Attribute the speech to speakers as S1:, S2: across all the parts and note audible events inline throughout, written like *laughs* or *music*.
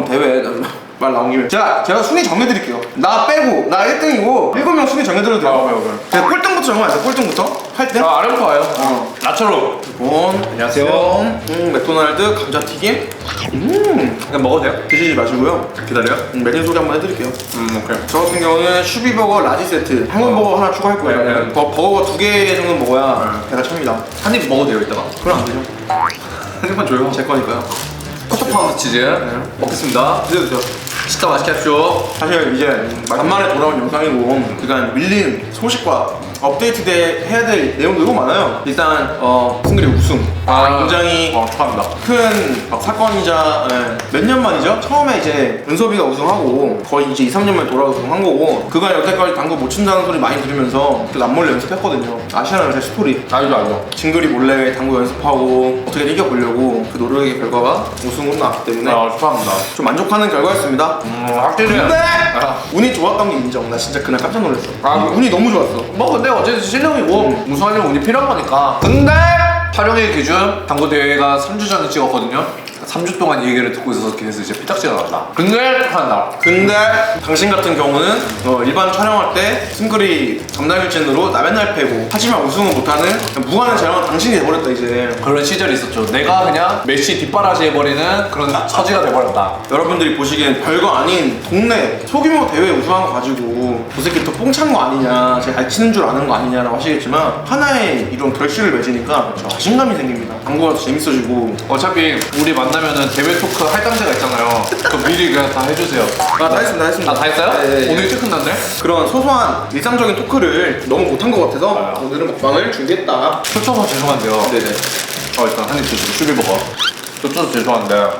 S1: 그럼 대회 *laughs* 말 나온 김에 제가 제가 순위 정해드릴게요 나 빼고 나 1등이고 7명 순위 정해드려도 돼요
S2: 아, 오케이.
S1: 제가 꼴등부터 정해야죠 꼴등부터 8등
S2: 아, 아래부터 와요.
S1: 어.
S2: 나처럼.
S1: 원
S2: 안녕하세요.
S1: 음, 맥도날드 감자튀김 음
S2: 그냥 먹어도 돼요?
S1: 드시지 마시고요
S2: 기다려요?
S1: 음, 메뉴 소개 한번 해드릴게요
S2: 음, 오케이.
S1: 저 같은 경우는 슈비버거 라지 세트 한국버거 하나 추가할 거예요
S2: 네, 네.
S1: 버, 버거 두개 정도 먹어야 배가 찹니다
S2: 한 입 먹어도 돼요, 이따가.
S1: 그럼 안 되죠
S2: 한 입만 줘요.
S1: 제 거니까요
S2: 커터 파운드 치즈. 먹겠습니다.
S1: 드세요
S2: 식사 맛있게 하십시오.
S1: 사실 이제 간만에 돌아온 영상이고 그간 밀린 소식과 업데이트 돼 해야 될 내용도 너무 많아요. 일단 어 싱글이 우승
S2: 아,
S1: 굉장히
S2: 어, 축하합니다.
S1: 큰 어, 사건이자 몇 년 만이죠? 처음에 이제 은섭이가 우승하고 거의 이제 2, 3년 만에 돌아 우승한 거고 그간 여태까지 당구 못 친다는 소리 많이 들으면서 그 남몰래 연습했거든요. 아시나요 제 스토리?
S2: 알죠, 알죠.
S1: 징글이 몰래 당구 연습하고 어떻게 이겨보려고 그 노력의 결과가 우승으로 나왔기 때문에
S2: 아, 축하합니다.
S1: 좀 만족하는 결과였습니다.
S2: 음, 확실히.
S1: 근데
S2: 아.
S1: 운이 좋았던 게 인정. 나 진짜 그날 깜짝 놀랐어.
S2: 아,
S1: 운이 너무 좋았어.
S2: 뭐 근데 어쨌든 실력이고 우승하려면 운이 필요한 거니까. 근데 촬영일 기준 당구 대회가 3주 전에 찍었거든요 3주 동안 이 얘기를 듣고 있어서 그래서 이제 피딱지가 난다. 근데 축하한다
S1: 근데 당신 같은 경우는 어, 일반 촬영할 때 싱글이 담당일진으로 나 맨날 패고 하지만 우승은 못하는 무한한 자랑은 당신이 돼버렸다 이제.
S2: 그런 시절이 있었죠. 내가 그냥 메시 뒷바라지 해버리는 그런 처지가 돼버렸다.
S1: 여러분들이 보시기엔 별거 아닌 동네 소규모 대회 우승한 거 가지고 저 새끼 또 뽕찬 거 아니냐 제가 잘 치는 줄 아는 거 아니냐라고 하시겠지만 하나의 이런 결실을 맺으니까 자신감이 생깁니다. 당구가 더 재밌어지고.
S2: 어차피 우리 만 나면은 대회 토크 할당제가 있잖아요. 그 미리 그냥 다 해주세요.
S1: 아 다 했습니다 다 했습니다.
S2: 아 다 했어요?
S1: 네, 네, 네.
S2: 오늘 일찍 끝났네?
S1: 그런 소소한 일상적인 토크를 너무 못한 것 같아서
S2: 아.
S1: 오늘은 먹방을 준비했다.
S2: 초쳐서 죄송한데요.
S1: 네네.
S2: 어 일단 한입 드시고 슈비 먹어. 초쳐서 죄송한데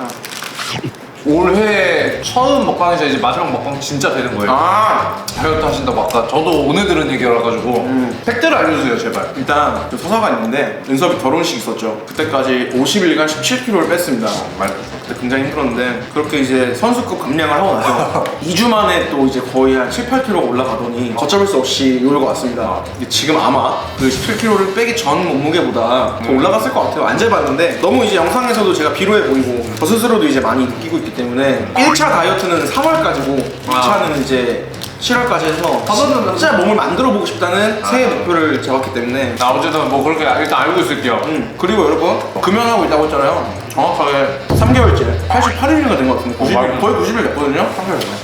S2: 올해 처음 먹방에서 이제 마지막 먹방 진짜 되는 거예요.
S1: 아.
S2: 다이어트 하신다고 아까 저도 오늘 들은 얘기라 가지고
S1: 음.
S2: 팩트를 알려주세요 제발.
S1: 일단 좀 서사가 있는데 은섭이 결혼식 있었죠. 그때까지 50일간 17kg를 뺐습니다.
S2: 말
S1: 그때 굉장히 힘들었는데 그렇게 이제 선수급 감량을 하고 나서 *laughs* 2주 만에 또 이제 거의 한 7, 8kg 올라가더니 걷잡을 수 없이 요요가 왔습니다. 근데 지금 아마 그 17kg를 빼기 전 몸무게보다 더 올라갔을 것 같아요. 안 재봤는데 너무 이제 영상에서도 제가 비로해 보이고 저 스스로도 이제 많이 느끼고 있기 때문에 1차 다이어트는 3월까지고
S2: 아.
S1: 2차는 이제 7월까지 해서
S2: 저는
S1: 진짜 몸을 만들어 보고 싶다는 새해 목표를 잡았기 때문에.
S2: 나 어쨌든 뭐 그렇게 일단 알고 있을게요.
S1: 음, 그리고 여러분 금연하고 있다고 했잖아요. 정확하게 3개월째 88일이가 된 것 같은데 90일,
S2: 어.
S1: 거의 90일 됐거든요?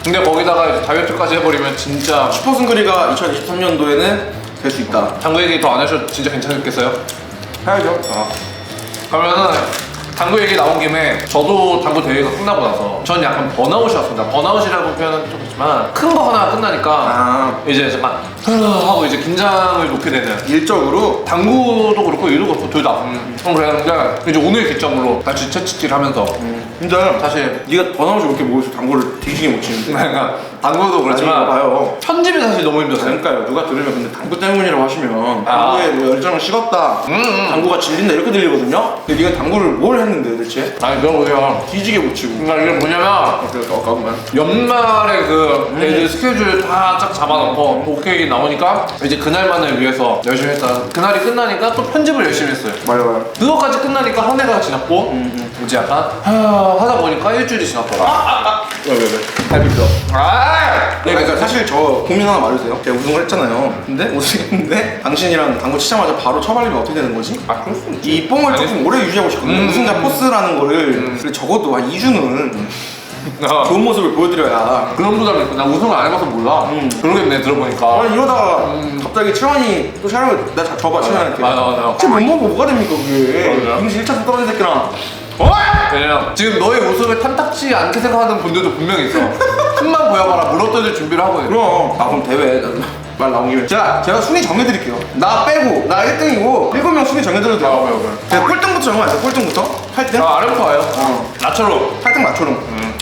S2: 근데 거기다가 이제 다이어트까지 해버리면 진짜
S1: 슈퍼승그리가 2023년도에는 될 수 있다.
S2: 당구 얘기 더 안 하셔도 진짜 괜찮겠어요?
S1: 해야죠.
S2: 어. 그러면은 당구 얘기 나온 김에 저도 당구 대회가 끝나고 나서 전 약간 번아웃이 왔습니다. 번아웃이라고 표현은 좀 그렇지만 큰 거 하나 끝나니까
S1: 아
S2: 이제 잠깐 하고 이제 긴장을 놓게 되는
S1: 일적으로
S2: 당구도 그렇고 일도 그렇고 둘 다. 음. 그랬는데 이제 오늘 기점으로 다시 채찍질 하면서
S1: 근데
S2: 사실
S1: 네가 번아웃이 왜 이렇게 모여서 당구를 뒤지게 못 치는데
S2: 그러니까 당구도 그렇지만
S1: 아니, 봐요
S2: 편집이 사실 너무 힘들었어요.
S1: 그러니까요 누가 들으면 근데 당구 때문이라고 하시면
S2: 아.
S1: 당구에 뭐 열정을 식었다
S2: 음, 음.
S1: 당구가 질린다 이렇게 들리거든요 근데 네가 당구를 뭘 했는데 도대체
S2: 아니 보세요.
S1: 뒤지게 못 치고
S2: 그러니까 이게 뭐냐면
S1: 아, 그래서 아까만
S2: 연말에 그 애들 스케줄 다 쫙 잡아놓고 오케이 나오니까 이제 그날만을 위해서 열심히 했다. 그날이 끝나니까 또 편집을 열심히 했어요.
S1: 맞아요 맞아요
S2: 그거까지 끝나니까 한 해가 지났고 이제 약간 하, 하다 보니까 일주일이 지났더라.
S1: 왜 왜 왜?
S2: 갈비뼈. 아!
S1: 네, 그러니까 사실 저 고민 하나 말해주세요. 제가 우승을 했잖아요. 근데 *laughs* 우승했는데 당신이랑 당구 치자마자 바로 처발리면 어떻게 되는 거지?
S2: 아 그럴 수 있지.
S1: 이 뽕을 조금 오래 유지하고 싶거든요.
S2: 음.
S1: 우승자 포스라는 거를 그래 적어도 한 2주는
S2: 아,
S1: 좋은 모습을 보여드려야.
S2: 그런 부담이 있고 나 우승을 안 해봐서 몰라.
S1: 음.
S2: 그러겠네 들어보니까.
S1: 아니 이러다가 갑자기 채원이 또 촬영을 나 자- 줘봐 채원한테.
S2: 맞아, 맞아.
S1: 지금 못 먹고 뭐가 됩니까 그게?
S2: 맞아.
S1: 당신 1차 떨어진 새끼랑. 어?
S2: 왜냐면 지금 너의 모습을 탐탁지 않게 생각하는 분들도 분명히 있어. 틈만 보여봐라 물어뜯을 준비를 하고 있어.
S1: 그럼. 아 그럼 대회 말 나온 김에 제가 제가 순위 정해드릴게요. 나 빼고 나 1등이고 7명 순위 정해드려도 돼요.
S2: 아, 오케이, 오케이.
S1: 제가 꼴등부터 정해야죠. 꼴등부터 8등.
S2: 아.
S1: 어.
S2: 나처럼.
S1: 8등 맞춰놓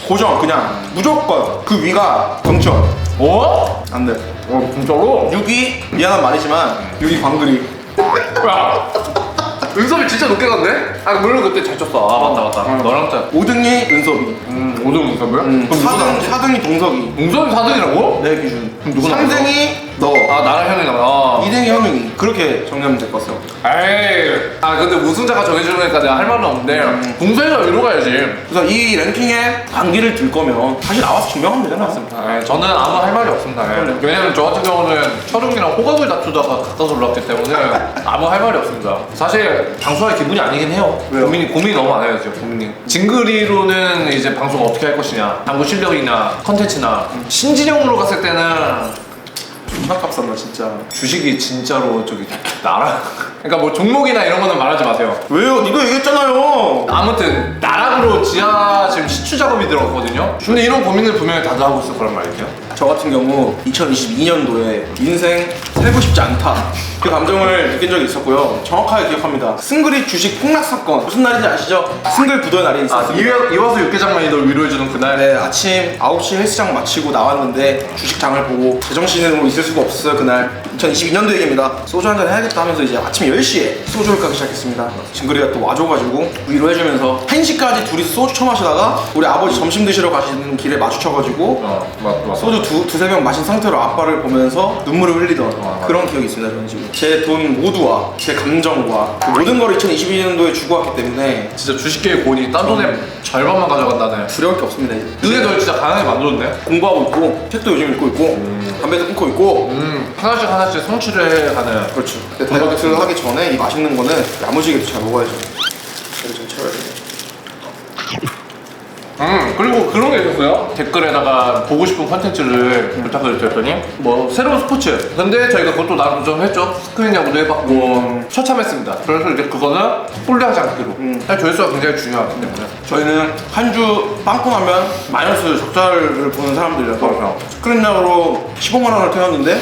S1: 고정 그냥 무조건 그 위가 경천
S2: 어?
S1: 안돼
S2: 어 진짜로?
S1: 6위 미안한 말이지만 6위 광그리 *laughs*
S2: 야. 은섭이 진짜 높게 갔네? 아 물론 그때 잘 쳤어. 아 맞다 맞다. 너랑 짜.
S1: 5등이 은섭이
S2: 음, 5등 은섭이야?
S1: 음,
S2: 그럼 누구
S1: 4등,
S2: 나왔지?
S1: 4등이 동석이
S2: 은섭이 4등이라고?
S1: 내 기준
S2: 그럼 누구 나왔어?
S1: 3등이 너
S2: 아 나랑 형이 나와. 아.
S1: 이등이 현웅이 그렇게 정리하면 될 것 같아요
S2: 에이. 아 근데 우승자가 정해주는 거니까 내가 할 말은 없는데
S1: 음.
S2: 동서이가 위로 가야지.
S1: 그래서 이 랭킹에 반기를 들 거면 다시 나와서 증명하면 되잖아
S2: 아, 저는 아무 할 말이 없습니다. 예. 왜냐면 저 같은 경우는 철웅이랑 호감을 다투다가 가까워서 올라왔기 때문에 *laughs* 아무 할 말이 없습니다. 사실 방송할 기분이 아니긴 해요.
S1: 왜요?
S2: 고민이 고민이 너무 많아요 지금 고민이. 징그리로는 이제 방송 어떻게 할 것이냐, 당구 실력이나 컨텐츠나 신진영으로 갔을 때는
S1: 존나 값싼다 진짜
S2: 주식이 진짜로 저기 나라. *laughs* 그러니까 뭐 종목이나 이런 거는 말하지 마세요.
S1: 왜요? 니도 얘기했잖아요
S2: 아무튼 나 락으로 지하 지금 시추 작업이 들어갔거든요. 근데 이런 고민을 분명히 다들 하고 있을 거란 말이에요.
S1: 저 같은 경우 2022년도에 인생 살고 싶지 않다 그 감정을 느낀 적이 있었고요 정확하게 기억합니다 승글이 주식 폭락 사건 무슨 날인지 아시죠? 승글 부도의 날이
S2: 아,
S1: 있었습니다
S2: 이와, 이와수 육개장만이 널 위로해주는 그날.
S1: 네, 아침 9시 헬스장 마치고 나왔는데 주식장을 보고 제정신으로 있을 수가 없었어요 그날 2022년도 얘기입니다 소주 한잔 해야겠다 하면서 이제 아침 10시에 소주를 까기 시작했습니다 징그리가 또 와줘가지고 위로해주면서 1시까지 둘이서 소주 처 마시다가 우리 아버지 점심 드시러 가시는 길에 마주쳐가지고
S2: 어, 맞, 맞.
S1: 소주 두, 두세 병 마신 상태로 아빠를 보면서 눈물을 흘리던
S2: 아,
S1: 그런 기억이 있습니다 저는 지금 제 돈 모두와 제 감정과 그 모든 걸 2022년도에 주고 왔기 때문에
S2: 진짜 주식계의 고니 딴 돈의 절반만 가져간다네.
S1: 두려울 게 없습니다 이제
S2: 그게 널 진짜 가난하게 만들었네.
S1: 공부하고 있고 책도 요즘 읽고 있고 담배도 끊고 있고
S2: 음, 하나씩 하나씩 성취를 해가는.
S1: 그렇죠 근데 다이어트를 하기 전에 이 맛있는 거는 야무지게 잘 먹어야죠 배를 좀 채워야 돼요
S2: 음, 그리고 그런 게 있었어요. 댓글에다가 보고 싶은 컨텐츠를 부탁을 드렸더니, 뭐, 새로운 스포츠. 근데 저희가 그것도 나름 좀 했죠. 스크린 야구도 해봤고, 처참했습니다. 그래서 이제 그거는 홀리하지 않기로.
S1: 음.
S2: 사실 조회수가 굉장히 중요하기 때문에.
S1: 저희는 한 주 빵꾸 나면 마이너스 적자를 보는 사람들이라서
S2: 그렇죠.
S1: 스크린약으로 15만 원을 태웠는데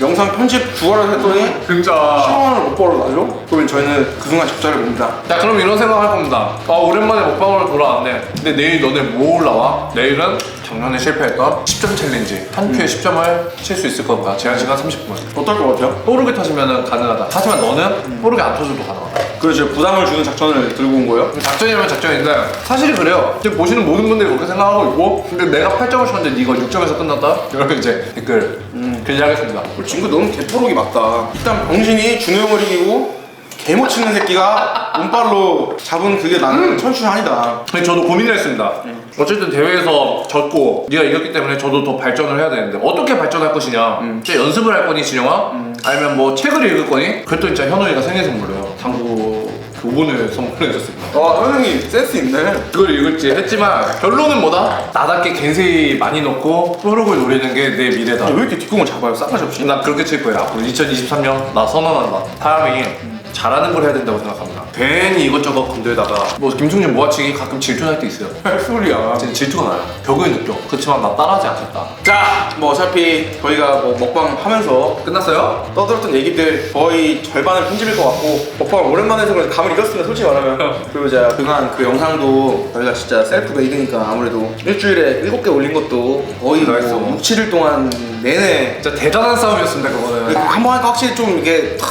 S1: 영상 편집 9월을 했더니
S2: 진짜.
S1: 10만 원을 못 벌어나죠? 그러면 저희는 그 순간 적자를 봅니다.
S2: 자 그럼 이런 생각 할 겁니다. 아 오랜만에 먹방으로 돌아왔네. 근데 내일 너네 뭐 올라와? 내일은 작년에 실패했던 10점 챌린지. 한 큐에 10점을 칠 수 있을 건가? 제한 시간 30분.
S1: 어떨 것 같아요?
S2: 뽀르기 터지면 가능하다. 하지만 너는 뽀르기 안 터져도 가능하다
S1: 제가 부담을 주는 작전을 들고 온 거예요
S2: 작전이라면 작전인데 사실이 그래요 지금 보시는 모든 분들이 그렇게 생각하고 있고 근데 내가 8점을 쳤는데 네가 6점에서 끝났다? 여러분 이제 댓글 기대하겠습니다
S1: 우리 친구 너무 개뽀록이 맞다 일단 병신이 준호형을 이기고 개못 치는 새끼가 *laughs* 운빨로 잡은 그게 나는 천추한이다
S2: 근데 저도 고민을 했습니다. 어쨌든 대회에서 졌고 네가 이겼기 때문에 저도 더 발전을 해야 되는데 어떻게 발전할 것이냐? 진짜 연습을 할 거니 진영아? 아니면 뭐 책을 읽을 거니? 그랬더니 진짜 현우이가 생일 선물로요. 당구 교본을 선물해 줬습니다.
S1: 와 현웅이 센스 있네
S2: 그걸 읽을지 했지만 결론은 뭐다? 나답게 겐세이 많이 넣고 뽀록을 노리는 게 내 미래다.
S1: 왜 이렇게 뒷공을 잡아요 싸가지 없이
S2: 나 그렇게 칠 거야. 앞으로 2023년 나 선언한다. 사람이 잘하는 걸 해야 된다고 생각합니다. 괜히 이것저것 건들다가 뭐 김충진 모아치기 가끔 질투할 때 있어요.
S1: 할 소리야
S2: 진짜 질투가 나요. 벽을 느껴. 그렇지만 나 따라하지 않겠다.
S1: 자, 뭐 어차피 저희가 뭐 먹방 하면서
S2: 끝났어요?
S1: 떠들었던 얘기들 거의 절반을 편집일 것 같고 먹방을 오랜만에 해서 그런지 감을 잃었습니다 솔직히 말하면 *laughs* 그리고 제가 그간 그 영상도 저희가 진짜 셀프 메이드니까 아무래도 일주일에 7개 올린 것도 거의
S2: 나이스.
S1: 뭐 6, 7일 동안 내내
S2: 진짜 대단한 싸움이었습니다 그거는.
S1: 한번 하니까 확실히 좀 이게 탁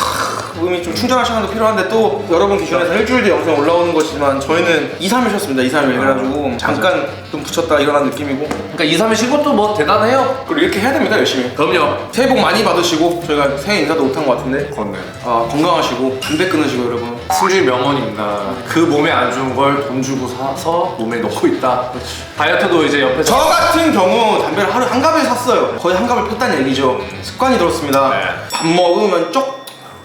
S1: 음이 좀 충전할 시간도 필요한데 또 여러분 기준에서 일주일 뒤에 영상 올라오는 거지만 저희는 2, 3일 쉬었습니다 2, 3일 그래가지고 잠깐 좀 붙였다 일어난 느낌이고
S2: 그러니까 2, 3일 쉬고 또 뭐 대단해요.
S1: 그리고 이렇게 해야 됩니다 열심히
S2: 그럼요.
S1: 새해 복 많이 받으시고 저희가 새해 인사도 못한 것 같은데
S2: 그렇네.
S1: 아, 건강하시고 담배 끊으시고 여러분
S2: 승준이 명언입니다. 그 몸에 안 좋은 걸 돈 주고 사서 몸에 넣고 있다. 다이어트도 이제 옆에서
S1: 저 같은 경우 담배를 하루 한 갑을 샀어요 거의 한 갑을 폈다는 얘기죠 습관이 들었습니다
S2: 네.
S1: 밥 먹으면 쪽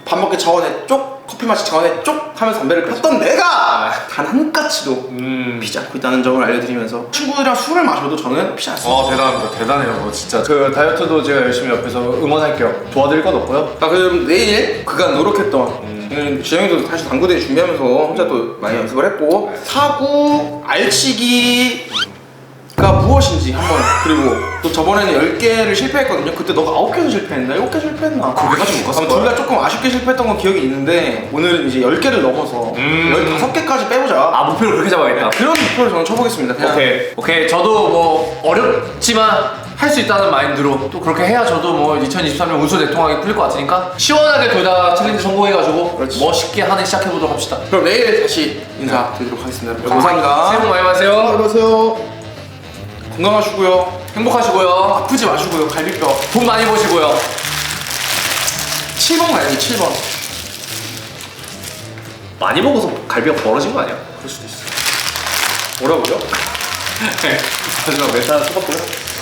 S1: 밥 먹기 전에 쪽 커피 마시기 전에 쪽 하면서 담배를 폈던 내가 단한 까치도
S2: 음.
S1: 피지 않고 있다는 점을 알려드리면서 친구들이랑 술을 마셔도 저는 피지 않습니다
S2: 어 대단합니다. 대단해요. 진짜. 그 다이어트도 제가 열심히 옆에서 응원할게요. 도와드릴 건 없고요.
S1: 자 그럼 내일 그간 노력했던 음, 지영이도 사실 당구대회 준비하면서 혼자 또 많이 연습을 했고 사구 알치기가 무엇인지 한번 그리고 또 저번에는 10개를 실패했거든요. 그때 너가 9개도 실패했나? 7개 실패했나?
S2: 그렇게까지 못 갔을
S1: 둘다 조금 아쉽게 실패했던 건 기억이 있는데 오늘은 이제 10개를 넘어서
S2: 음.
S1: 15개까지 빼보자.
S2: 아 목표를 그렇게 잡아야겠다.
S1: 그런 목표를 저는 쳐보겠습니다. 그냥
S2: 오케이. 오케이. 저도 뭐 어렵지만 할 수 있다는 마인드로 또 그렇게 해야 저도 뭐 2023년 운수 대통하게 풀릴 것 같으니까 시원하게 둘 다 챌린지 성공해가지고
S1: 그렇지.
S2: 멋있게 한해 시작해보도록 합시다.
S1: 그럼 내일 다시 인사드리도록 하겠습니다. 감사합니다.
S2: 새해 복 많이 받으세요.
S1: 안녕하세요 건강하시고요.
S2: 행복하시고요.
S1: 아프지 마시고요. 갈비뼈.
S2: 돈 많이 버시고요.
S1: 7번 가야지 7번.
S2: 많이 먹어서 갈비가 벌어진 거 아니야?
S1: 그럴 수도 있어.
S2: 뭐라고요? *laughs* 마지막 멘트 하나 써봤고요.